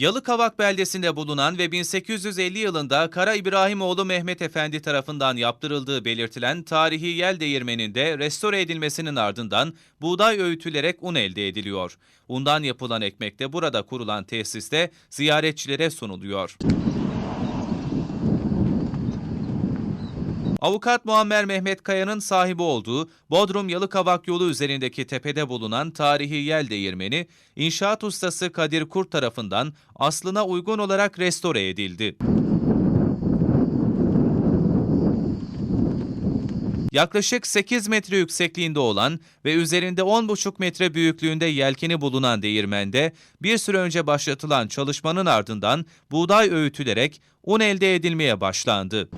Yalıkavak beldesinde bulunan ve 1850 yılında Kara İbrahimoğlu Mehmet Efendi tarafından yaptırıldığı belirtilen tarihi yel değirmeninde restore edilmesinin ardından buğday öğütülerek un elde ediliyor. Undan yapılan ekmek de burada kurulan tesiste ziyaretçilere sunuluyor. Avukat Muammer Mehmet Kaya'nın sahibi olduğu Bodrum Yalıkavak yolu üzerindeki tepede bulunan tarihi yel değirmeni, inşaat ustası Kadir Kurt tarafından aslına uygun olarak restore edildi. Yaklaşık 8 metre yüksekliğinde olan ve üzerinde 10,5 metre büyüklüğünde yelkeni bulunan değirmende bir süre önce başlatılan çalışmanın ardından buğday öğütülerek un elde edilmeye başlandı.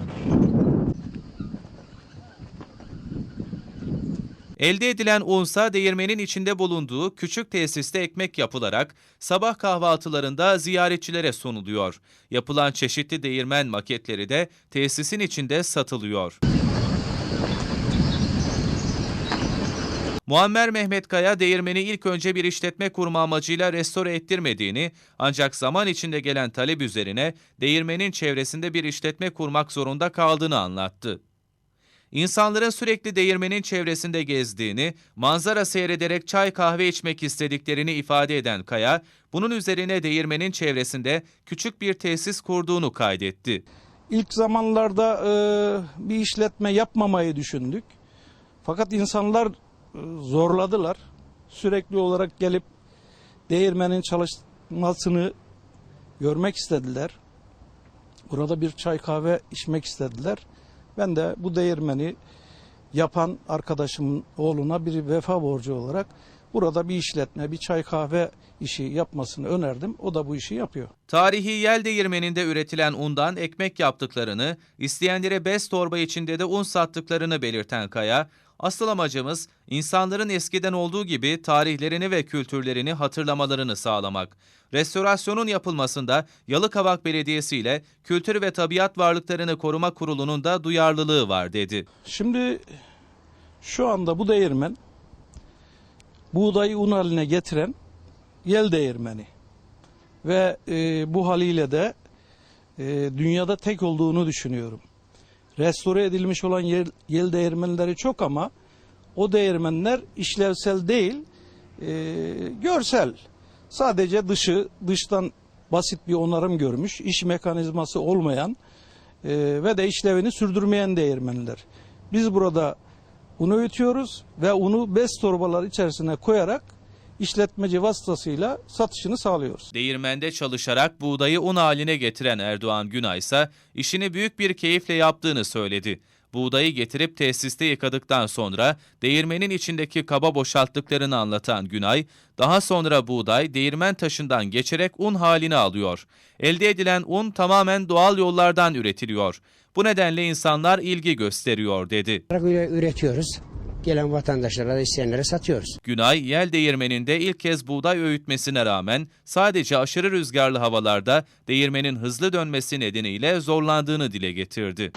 Elde edilen unsa değirmenin içinde bulunduğu küçük tesiste ekmek yapılarak sabah kahvaltılarında ziyaretçilere sunuluyor. Yapılan çeşitli değirmen maketleri de tesisin içinde satılıyor. Muammer Mehmet Kaya değirmeni ilk önce bir işletme kurma amacıyla restore ettirmediğini ancak zaman içinde gelen talep üzerine değirmenin çevresinde bir işletme kurmak zorunda kaldığını anlattı. İnsanların sürekli değirmenin çevresinde gezdiğini, manzara seyrederek çay kahve içmek istediklerini ifade eden Kaya, bunun üzerine değirmenin çevresinde küçük bir tesis kurduğunu kaydetti. İlk zamanlarda e, bir işletme yapmamayı düşündük. Fakat insanlar e, zorladılar. Sürekli olarak gelip değirmenin çalışmasını görmek istediler. Burada bir çay kahve içmek istediler. Ben de bu değirmeni yapan arkadaşımın oğluna bir vefa borcu olarak burada bir işletme, bir çay kahve işi yapmasını önerdim. O da bu işi yapıyor. Tarihi yel değirmeninde üretilen undan ekmek yaptıklarını, isteyenlere bez torba içinde de un sattıklarını belirten Kaya, asıl amacımız insanların eskiden olduğu gibi tarihlerini ve kültürlerini hatırlamalarını sağlamak. Restorasyonun yapılmasında Yalıkavak Belediyesi ile Kültür ve Tabiat Varlıklarını Koruma Kurulu'nun da duyarlılığı var dedi. Şimdi şu anda bu değirmen buğdayı un haline getiren yel değirmeni ve e, bu haliyle de e, dünyada tek olduğunu düşünüyorum. Restore edilmiş olan yel, yel değirmenleri çok ama o değirmenler işlevsel değil, e, görsel. Sadece dışı dıştan basit bir onarım görmüş, iş mekanizması olmayan e, ve de işlevini sürdürmeyen değirmenler. Biz burada unu öğütüyoruz ve unu bez torbalar içerisine koyarak işletmeci vasıtasıyla satışını sağlıyoruz. Değirmende çalışarak buğdayı un haline getiren Erdoğan Günay ise işini büyük bir keyifle yaptığını söyledi. Buğdayı getirip tesiste yıkadıktan sonra değirmenin içindeki kaba boşalttıklarını anlatan Günay, daha sonra buğday değirmen taşından geçerek un halini alıyor. Elde edilen un tamamen doğal yollardan üretiliyor. Bu nedenle insanlar ilgi gösteriyor dedi. Üre- üretiyoruz. Gelen vatandaşlara da isteyenlere satıyoruz. Günay, yel değirmeninde ilk kez buğday öğütmesine rağmen sadece aşırı rüzgarlı havalarda değirmenin hızlı dönmesi nedeniyle zorlandığını dile getirdi.